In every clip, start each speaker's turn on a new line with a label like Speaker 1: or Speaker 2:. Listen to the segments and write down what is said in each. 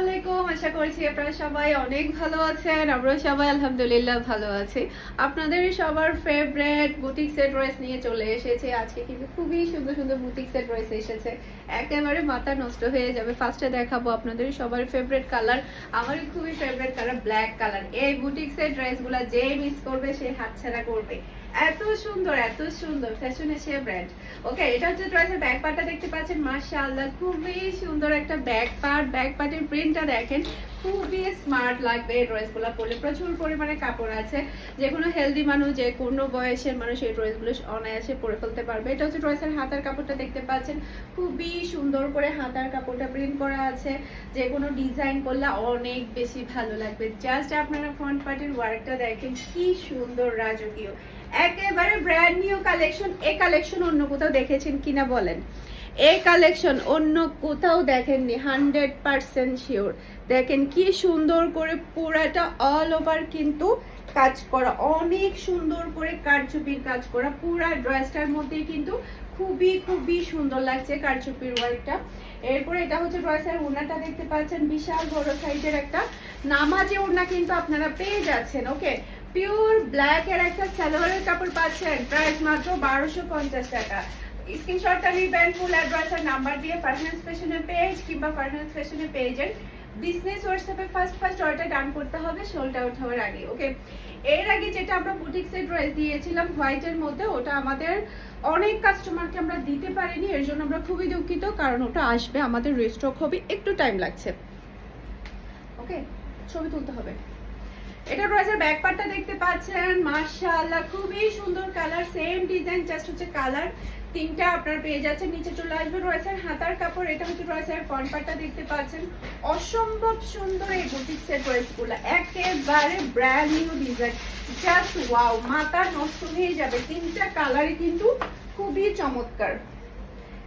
Speaker 1: আলাইকুম আশা করছি আপনারা সবাই অনেক ভালো আছেন। আমরা সবাই আলহামদুলিল্লাহ ভালো আছি। আপনাদের সবার ফেভারিট বুটিক সেট নিয়ে চলে এসেছে। আজকে কিন্তু খুবই সুন্দর সুন্দর বুটিক সেট এসেছে। একেবারে মাথা নষ্ট হয়ে যাবে। ফার্স্টে দেখাবো আপনাদের সবার ফেভারিট কালার আমারই খুবই ফেভারিট কালার ব্ল্যাক কালার এই বুটিক সেট ড্রেসগুলো যে মিস করবে, সে হাতছাড়া করবে। এত সুন্দর এত সুন্দর ফ্যাশনে সে ব্র্যান্ড ওকে এটা হচ্ছে ড্রেসের ব্যাক দেখতে পাচ্ছেন। মাশাআল্লাহ, খুবই সুন্দর একটা পার্ট ব্যাক পার্টের প্রিন্টটা দেখেন, খুবই স্মার্ট লাগবে এই ড্রেসগুলো পরলে। প্রচুর পরিমাণে কাপড় আছে। যে কোনো হেলদি মানুষ যে কোনো বয়সের মানুষ এই ড্রেসগুলো অনায়াসে পরে ফেলতে পারবে। এটা হচ্ছে ড্রেসের হাতার কাপড়টা দেখতে পাচ্ছেন। খুবই সুন্দর করে হাতার কাপড়টা প্রিন্ট করা আছে। যে কোনো ডিজাইন করলে অনেক বেশি ভালো লাগবে। জাস্ট আপনারা ফ্রন্ট পার্টির ওয়ার্কটা দেখেন, কি সুন্দর রাজকীয়। একেবারে ব্র্যান্ড নিউ কালেকশন এ কালেকশন অন্য কোথাও দেখেছেন কিনা বলেন। এই কালেকশন অন্য কোথাও দেখেননি হান্ড্রেড পার্সেন্ট শিওর দেখেন কি সুন্দর করে পুরাটা অল ওভার কিন্তু কাজ করা, অনেক সুন্দর করে কারচুপির কাজ করা, পুরা ড্রেসটার মধ্যে কিন্তু খুবই খুবই সুন্দর লাগছে কারচুপির ওয়ার্কটা এরপরে এটা হচ্ছে ড্রেসের ওড়নাটা দেখতে পাচ্ছেন, বিশাল বড় সাইজের একটা নামাজে ওনা কিন্তু আপনারা পেয়ে যাচ্ছেন ওকে পিওর ব্ল্যাক এর একটা সালোয়ারের কাপড় পাচ্ছেন প্রাইস মাত্র বারোশো পঞ্চাশ টাকা। স্ক্রিনশটটা নিবেন ফুল অ্যাড্রেস নাম্বার দিয়ে ফারহান্স ফ্যাশনের পেজ কিংবা ফারহান্স ফ্যাশনের পেজের বিজনেস হোয়াটসঅ্যাপে ফার্স্ট ফার্স্ট অর্ডার ডান করতে হবে আউট হওয়ার আগে ওকে এর আগে যেটা আমরা বুটিক্সের ড্রেস দিয়েছিলাম হোয়াইটের মধ্যে, ওটা আমাদের অনেক কাস্টমারকে আমরা দিতে পারিনি, এর জন্য আমরা খুবই দুঃখিত, কারণ ওটা আসবে আমাদের রিস্টক হবে, একটু টাইম লাগছে। ওকে ছবি তুলতে হবে। এটা রয়েছে ব্যাক পার্টটা দেখতে পাচ্ছেন, মাশাআল্লাহ, খুবই সুন্দর কালার সেম ডিজাইন জাস্ট হচ্ছে কালার তিনটা আপনার পেয়ে যাচ্ছেন, নিচে চলে আসবে রয়েছে হাতার কাপড়, এটা হচ্ছে রয়েছে ফ্রন্ট পার্টটা দেখতে পাচ্ছেন। অসম্ভব সুন্দর এই বুটিক্সের ড্রেসগুলো একেবারে brand new design just wow মাথা নষ্ট হয়ে যাবে। তিনটা কালারই কিন্তু খুবই চমৎকার।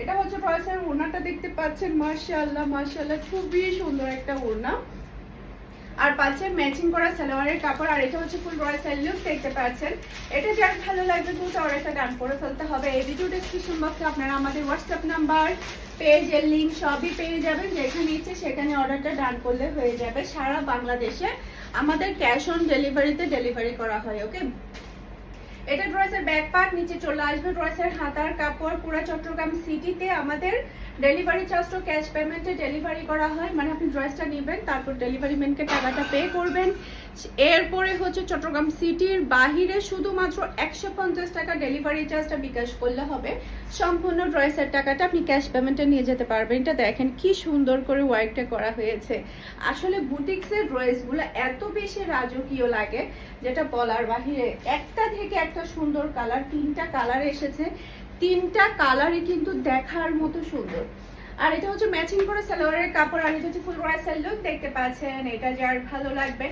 Speaker 1: এটা হচ্ছে রয়েছের ওড়নাটা দেখতে পাচ্ছেন। মাশাআল্লাহ মাশাআল্লাহ, খুবই সুন্দর একটা ওড়না। আর পাচ্ছেন ম্যাচিং করা সালোয়ারের কাপড়, আর এটা হচ্ছে ফুল রয়্যাল লুক দেখতে পাচ্ছেন। এটা যার ভালো লাগবে, দুটো অর্ডারটা ডান করে ফেলতে হবে। এই ভিডিও ডেসক্রিপশন বক্সে আপনারা আমাদের হোয়াটসঅ্যাপ নাম্বার পেজের লিঙ্ক সবই পেয়ে যাবেন। যেখানে ইচ্ছে সেখানে অর্ডারটা ডান করলে হয়ে যাবে সারা বাংলাদেশে। আমাদের ক্যাশ অন ডেলিভারিতে ডেলিভারি করা হয় ওকে এটা ড্রেসের ব্যাক পার্ট নিচে চলে আসবে ড্রেসের হাতার কাপড়। পুরো চট্টগ্রাম সিটিতে আমাদের ডেলিভারি চার্জটা ক্যাশ পেমেন্টে ডেলিভারি করা হয়। মানে আপনি ড্রেসটা নেবেন, তারপর ডেলিভারি ম্যানকে টাকাটা পে করবেন। এরপরে হচ্ছে চট্টগ্রাম সিটির বাহিরে শুধুমাত্র একশো পঞ্চাশ টাকা ডেলিভারি চার্জটা বিকাশ করলে হবে। সম্পূর্ণ ড্রেসের টাকাটা আপনি ক্যাশ পেমেন্টে নিয়ে যেতে পারবেন। এটা দেখেন কি সুন্দর করে ওয়ার্কটা করা হয়েছে। আসলে বুটিক্সের ড্রেসগুলো এত বেশি রাজকীয় লাগে, যেটা বলার বাহিরে একটা থেকে একটা সুন্দর কালার তিনটা কালার এসেছে। তিনটা কালারই কিন্তু দেখার মতো সুন্দর। আর এটা হচ্ছে ম্যাচিং করে সালোয়ারের কাপড়, আর এটা হচ্ছে ফুল রয়েল লুক দেখতে পাচ্ছেন, এটা যার ভালো লাগবে।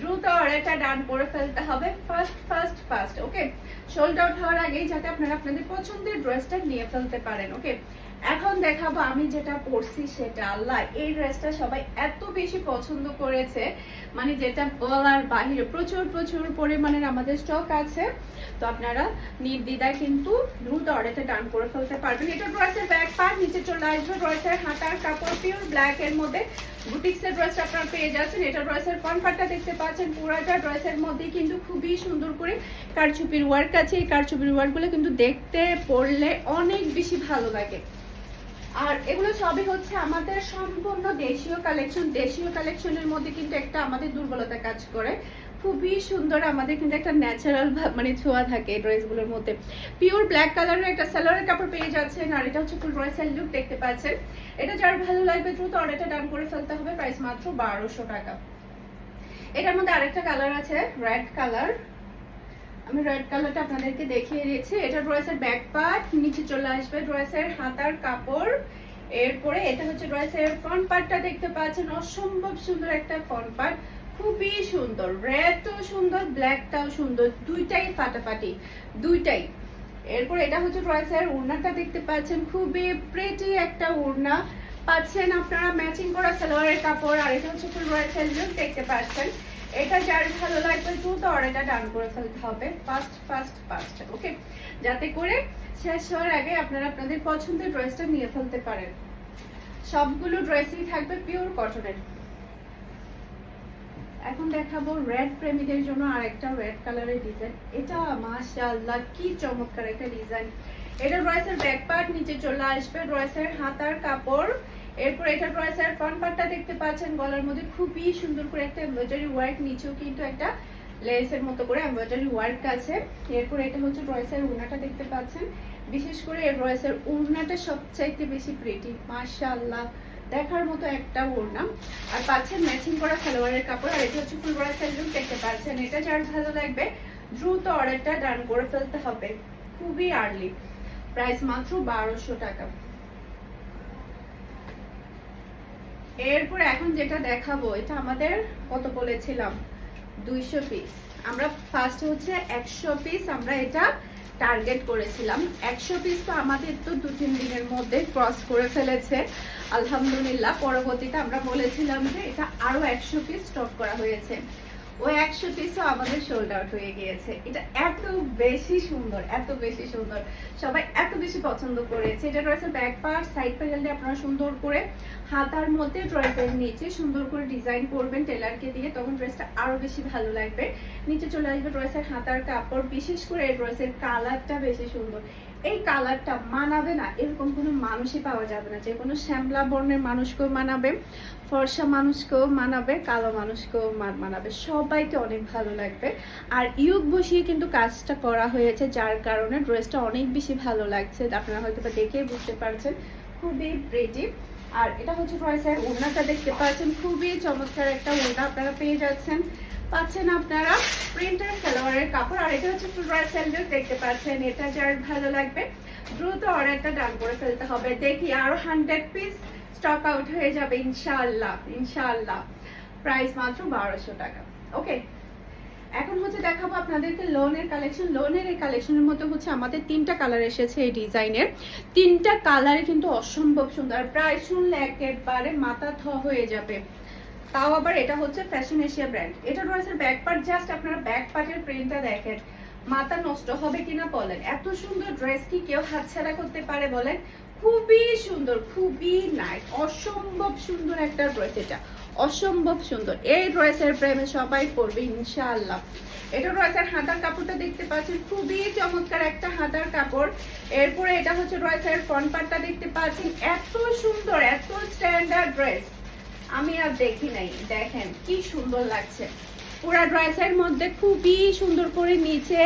Speaker 1: দ্রুত অর্ডারটা ডান করে ফেলতে হবে। First first first okay sold out হওয়ার আগেই যাতে আপনারা আপনাদের পছন্দের ড্রেসটা নিয়ে ফেলতে পারেন ওকে এখন দেখাবো আমি যেটা পরছি সেটা। আল্লাহ, এই ড্রেসটা সবাই এত বেশি পছন্দ করেছে। মানে যেটা বলার বাহিরে প্রচুর প্রচুর পরিমাণের আমাদের স্টক আছে। তো আপনারা নির্দ্বিধায় কিন্তু দ্রুত অর্ডারটা ডান করে ফেলতে পারবেন। এটা ড্রেসের ব্যাক পার্ট নিচে চলে আসবে ড্রেসের হাতার কাপড় পিওর ব্ল্যাক এর মধ্যে। বুটিক্সের ড্রেসটা আপনারা পেয়ে যাচ্ছেন। এটা ড্রেসের পার্টটা দেখতে পাচ্ছেন। পুরাটা ড্রেসের মধ্যে কিন্তু খুবই সুন্দর করে কারচুপির ওয়ার্ক আছে। এই কারচুপির ওয়ার্কগুলো কিন্তু দেখতে পড়লে অনেক বেশি ভালো লাগে। আর এগুলো সবই হচ্ছে আমাদের সম্পূর্ণ দেশীয় কালেকশন দেশীয় কালেকশনের মধ্যে কিন্তু একটা আমাদের দুর্বলতা কাজ করে। খুবই সুন্দর আমাদের কিন্তু একটা ন্যাচারাল মানে ছোঁয়া থাকে ড্রেসগুলোর মধ্যে। পিওর ব্ল্যাক কালারের একটা সালোয়ারের কাপড় পেয়ে যাচ্ছেন, আর এটা হচ্ছে ফুল রয়েসাল লুক দেখতে পাচ্ছেন। এটা যার ভালো লাগবে দ্রুত অর্ডারটা ডান করে ফেলতে হবে প্রাইস মাত্র বারোশো টাকা। এটার মধ্যে আরেকটা কালার আছে রেড কালার আমি রেড কালারটা আপনাদেরকে দেখিয়ে দিচ্ছি এটা ড্রেসের ব্যাক পার্ট নিচে চলে আসবে ড্রেসের হাতার কাপড়। এরপরে এটা হচ্ছে ড্রেসের ফ্রন্ট পার্টটা দেখতে পাচ্ছেন। অসম্ভব সুন্দর একটা ফ্রন্ট পার্ট খুবই সুন্দর। রেডটাও সুন্দর ব্ল্যাকটাও সুন্দর। দুইটাই ফাটাফাটি। দুইটাই। এরপর এটা হচ্ছে ড্রেসের ওড়নাটা দেখতে পাচ্ছেন। খুবই প্রেটি একটা ওড়না। পাচ্ছেন আপনারা ম্যাচিং করা সালোয়ারের কাপড়। আর এটা হচ্ছে ফুল লুক দেখতে পাচ্ছেন। এটা যার ভালো লাগবে দ্রুত অর্ডারটা ডান করে ফেলতে হবে। ফার্স্ট ফার্স্ট ফার্স্ট ওকে যাতে করে শেষ হওয়ার আগে আপনারা আপনাদের পছন্দের ড্রেসটা নিয়ে ফেলতে পারেন। সবগুলো ড্রেসই থাকবে পিওর কটনের এখন দেখাবো রেড প্রেমীদের জন্য আরেকটা রেড কালারের ডিজাইন এটা মাশাআল্লাহ, কি চমৎকার একটা ডিজাইন এটা ড্রেসের ব্যাক পার্ট নিচে চলে আসবে, ড্রেসের হাতার কাপড়। এরপর এটার এটা ড্রেসের ফ্রন্ট পার্টটা দেখতে পাচ্ছেন, গলার মধ্যে খুবই সুন্দর করে একটা এমব্রয়ডারি ওয়ার্ক নিচেও কিন্তু একটা লেসের মতো করে এমব্রয়ডারি ওয়ার্ক আছে। এরপর এটা হচ্ছে ড্রেসের উনাটা দেখতে পাচ্ছেন। বিশেষ করে ড্রেসের উড়নাটা সবচাইতে বেশি প্রিটি মাশাআল্লাহ, দেখার মতো একটা ওড়না। আর পাচ্ছেন ম্যাচিং করা সালোয়ারের কাপড়, আর এটা হচ্ছে ফুল বড় সাইজের দেখতে পাচ্ছেন। এটা যার ভালো লাগবে, দ্রুত অর্ডারটা ডান করে ফেলতে হবে। খুবই আর্লি প্রাইস মাত্র বারোশো টাকা। এরপর এখন যেটা দেখাবো, এটা আমাদের কত বলেছিলাম? দুইশো পিস আমরা ফার্স্ট হচ্ছে একশো পিস আমরা এটা টার্গেট করেছিলাম। একশো পিস তো আমাদের তো দু তিন দিনের মধ্যে ক্রস করে ফেলেছে। আলহামদুলিল্লাহ, পরবর্তীতে আমরা বলেছিলাম যে এটা আরও একশো পিস স্টক করা হয়েছে। ওই একশো পিসও আমাদের সোল্ড আউট হয়ে গিয়েছে। এটা এত বেশি সুন্দর, এত বেশি সুন্দর। সবাই এত বেশি পছন্দ করেছে। এটা রয়েছে ব্যাক পার্ট সাইড প্যানেল দিয়ে আপনারা সুন্দর করে হাতার মধ্যে ড্রেসের নিচে সুন্দর করে ডিজাইন করবেন টেলারকে দিয়ে, তখন ড্রেসটা আরও বেশি ভালো লাগবে। নিচে চলে আসবে ড্রেসের হাতার কাপড়। বিশেষ করে এই ড্রেসের কালারটা বেশি সুন্দর। এই কালারটা মানাবে না, এরকম কোনো মানুষই পাওয়া যাবে না। যে কোনো শ্যামলা বর্ণের মানুষকেও মানাবে, ফর্সা মানুষকেও মানাবে, কালো মানুষকেও মানাবে। সবাইকে অনেক ভালো লাগবে। আর ইউক বসিয়ে কিন্তু কাজটা করা হয়েছে, যার কারণে ড্রেসটা অনেক বেশি ভালো লাগছে। আপনারা হয়তো দেখেই বুঝতে পারছেন, খুবই প্রেটি আর এটা হচ্ছে ড্রেসের ওড়নাটা দেখতে পাচ্ছেন। খুবই চমৎকার একটা ওড়না আপনারা পেয়ে যাচ্ছেন। পাচ্ছেন আপনারা প্রিন্টার সালোয়ারের কাপড়। আর এটা হচ্ছে ড্রেস স্যান্ডেল দেখতে পাচ্ছেন। এটা যার ভালো লাগবে, দ্রুত অর্ডারটা ডান করে ফেলতে হবে। দেখি আরও হান্ড্রেড পিস স্টক আউট হয়ে যাবে, ইনশাআল্লাহ ইনশাআল্লাহ। প্রাইস মাত্র বারোশো টাকা। ওকে এখন হচ্ছে দেখাবো আপনাদেরকে লোনের কালেকশন লোনের এই কালেকশনের মধ্যে হচ্ছে আমাদের তিনটা কালার এসেছে এই ডিজাইনের তিনটা কালারে কিন্তু অসম্ভব সুন্দর। প্রায় শুনলে একেবারে মাথা থ হয়ে যাবে। তাও আবার এটা হচ্ছে ফ্যাশন এশিয়া ব্র্যান্ড এটা রয়েছে ব্যাক পার্ট জাস্ট আপনারা ব্যাক পার্টের প্রিন্টটা দেখেন। মাথা নষ্ট হবে কিনা বলেন। এত সুন্দর ড্রেস কি কেউ হাতছাড়া করতে পারে বলেন? খুবই সুন্দর, খুবই নাইস অসম্ভব সুন্দর একটা ড্রেস এটা। অসম্ভব সুন্দর। এই ড্রেসের প্রেমে সবাই পড়বে, ইনশাআল্লাহ। এটা ড্রেসের হাতার কাপড়টা দেখতে পাচ্ছেন, খুবই চমৎকার একটা হাতার কাপড়। এরপরে এটা হচ্ছে ড্রেসের ফ্রন্ট পার্টটা দেখতে পাচ্ছেন। এত সুন্দর, এত স্ট্যান্ডার্ড ড্রেস আমি আর দেখি নাই, দেখেন কি সুন্দর লাগছে। পুরা ড্রেসের মধ্যে খুবই সুন্দর করে নিচে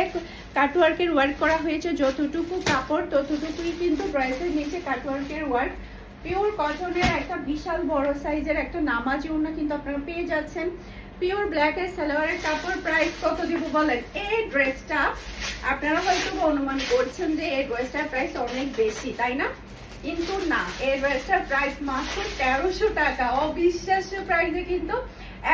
Speaker 1: কাটওয়ার্কের ওয়ার্ক করা হয়েছে, যতটুকু কাপড়, ততটুকুই কিন্তু ড্রেসের নিচে কাটওয়ার্কের ওয়ার্ক। পিওর কটনের একটা বিশাল বড় সাইজের একটা নামাজি ওড়না কিন্তু আপনারা পেয়ে যাচ্ছেন। পিওর ব্ল্যাক এর সালোয়ারের কাপড় প্রাইস কত দিব বলেন? এই ড্রেসটা আপনারা হয়তো অনুমান করছেন যে এই ড্রেসটার প্রাইস অনেক বেশি, তাই না? কিন্তু না, এই ড্রেসটার প্রাইস মাত্র তেরোশো টাকা। অবিশ্বাস্য প্রাইসে কিন্তু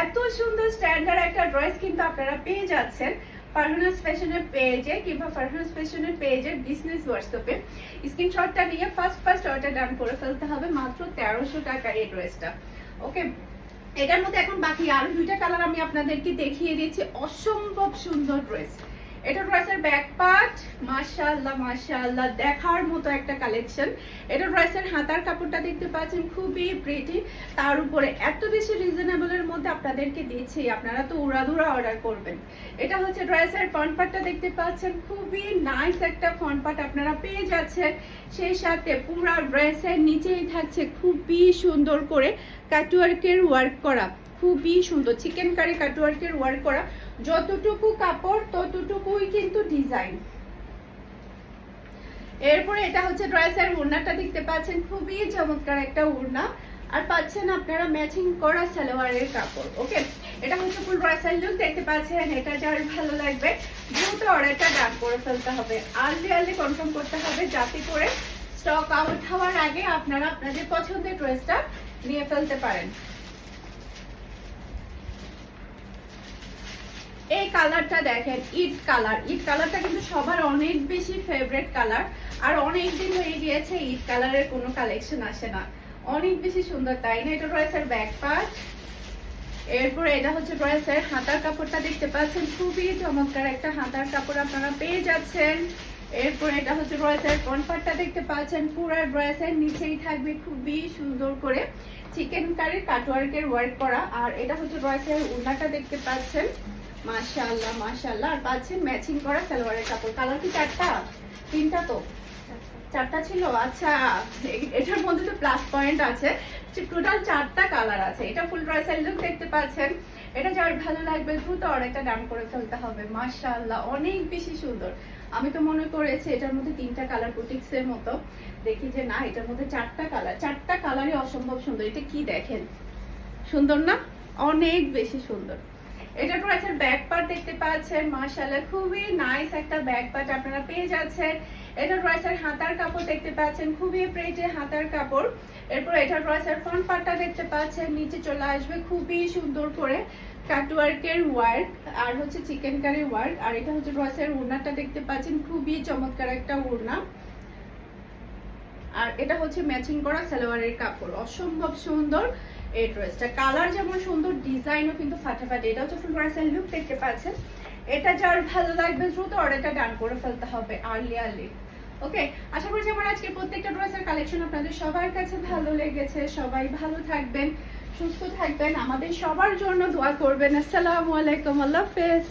Speaker 1: এত সুন্দর স্ট্যান্ডার্ড একটা ড্রেস কিন্তু আপনারা পেয়ে যাচ্ছেন। ফারহানাস ফ্যাশনের পেজে কিংবা ফারহানাস ফ্যাশনের পেজে বিজনেস হোয়াটসঅ্যাপে স্ক্রিনশটটা নিয়ে ফার্স্ট ফার্স্ট অর্ডার ডান করে ফেলতে হবে, মাত্র তেরোশো টাকা এই ড্রেসটা ওকে এটার মধ্যে এখন বাকি আরও দুইটা কালার আমি আপনাদেরকে দেখিয়ে দিয়েছি অসম্ভব সুন্দর ড্রেস এটা ড্রেসের ব্যাক পার্ট মাশাআল্লাহ মাশাআল্লাহ, দেখার মতো একটা কালেকশন এটা হাতার কাপড়টা দেখতে পাচ্ছেন, খুবই প্রিটি তার উপরে এত বেশি রিজনেবলের মধ্যে আপনাদেরকে দিচ্ছি, আপনারা তো উড়াধুরা অর্ডার করবেন। এটা হচ্ছে ড্রেসের ফ্রন্ট পার্টটা দেখতে পাচ্ছেন, খুবই নাইস একটা ফ্রন্ট পার্ট আপনারা পেয়ে যাচ্ছেন। সেই সাথে পুরো ড্রেসের নিচেই থাকছে, খুবই সুন্দর করে কাটওয়ার্কের ওয়ার্ক করা। খুবই সুন্দর। চিকেন কারি কাটওয়ার্কের ওয়ার্ক করা। যতটুকু কাপড়, ততটুকুই কিন্তু ডিজাইন এরপরে এটা হচ্ছে ড্রেসের ওড়নাটা দেখতে পাচ্ছেন। খুবই চমৎকার একটা ওড়না। আর পাচ্ছেন আপনারা ম্যাচিং করা সালোয়ারের কাপড় ওকে এটা হচ্ছে ফুল ড্রেসের লুক দেখতে পাচ্ছেন? এটা যার ভালো লাগবে, দ্রুত অর্ডারটা ডান করে ফেলতে হবে। আর্লি আর্লি কনফার্ম করতে হবে যাতে করে স্টক আউট হওয়ার আগে আপনারা আপনাদের পছন্দের ড্রেসটা নিয়ে ফেলতে পারেন। কালারটা দেখেন ইট কালার। ইট কালারটা কিন্তু সবার অনেক বেশি ফেভারিট কালার। আর অনেক দিন হয়ে গিয়েছে ইট কালারের কোনো কালেকশন আসে না। অনেক বেশি সুন্দর, তাই না? এটা রয়েছে ব্যাক পার্ট। এরপরে এটা হচ্ছে ড্রেসের হাতার কাপড়টা দেখতে পাচ্ছেন। খুবই চমৎকার একটা হাতার কাপড় আপনারা পেয়ে যাচ্ছেন। এরপর এটা হচ্ছে ড্রেসের কনফার্টটা দেখতে পাচ্ছেন। পুরো ড্রেসের নিচেই থাকবে খুবই সুন্দর করে। চিকেন কারির কাটওয়ার্কের ওয়ার্ক করা। আর এটা হচ্ছে ড্রেসের উন্নাটা দেখতে পাচ্ছেন। মাশাআল্লাহ মাশাআল্লাহ। আর পাচ্ছেন ম্যাচিং করা সালোয়ারের কাপড়। কালার কি চারটা? তিনটা তো। চারটা ছিল। আচ্ছা এটার মধ্যে তো প্লাস পয়েন্ট আছে। টোটাল চারটা কালার আছে। এটা ফুল ড্রেসের লুক দেখতে পাচ্ছেন। এটা যার ভালো লাগবে, দ্রুত অর্ডারটা ডান করে ফেলতে হবে। মাশাআল্লাহ, অনেক বেশি সুন্দর। আমি তো মনে করেছি এটার মধ্যে তিনটা কালার বুটিক্সের মতো। দেখি যে না, এটার মধ্যে চারটা কালার চারটা কালারই অসম্ভব সুন্দর। এটা কি দেখেন? সুন্দর না? অনেক বেশি সুন্দর। এটা ড্রেসের ব্যাক পার্ট দেখতে পাচ্ছেন, মাশাআল্লাহ, খুবই নাইস একটা ব্যাক পার্ট আপনারা পেয়ে যাচ্ছেন। এটা ড্রেসের হাতার কাপড় দেখতে পাচ্ছেন, খুবই প্রেটে হাতার কাপড়। এরপর এটা ড্রেসের ফ্রন্ট পার্টটা দেখতে পাচ্ছেন, নিচে চলে আসবে খুবই সুন্দর করে কাটওয়ার্কের ওয়ার্ক আর হচ্ছে চিকেন কারি ওয়ার্ক আর এটা হচ্ছে ড্রেসের ওড়নাটা দেখতে পাচ্ছেন, খুবই চমৎকার একটা ওড়না। আর এটা হচ্ছে ম্যাচিং করা সালোয়ারের কাপড়, অসম্ভব সুন্দর। এই ড্রেসটা কালার যেমন সুন্দর, ডিজাইনও কিন্তু ফাটাফাটি। এটাও যখন ড্রেসের লুক দেখতে পাচ্ছেন। এটা যার ভালো লাগবে, দ্রুত অর্ডারটা ডান করে ফেলতে হবে আর্লি আর্লি ওকে আশা করছি আমার আজকে প্রত্যেকটা ড্রেসের কালেকশন আপনাদের সবার কাছে ভালো লেগেছে। সবাই ভালো থাকবেন, সুস্থ থাকবেন। আমাদের সবার জন্য দোয়া করবেন। আসসালামু আলাইকুম, আল্লাহ হাফেজ।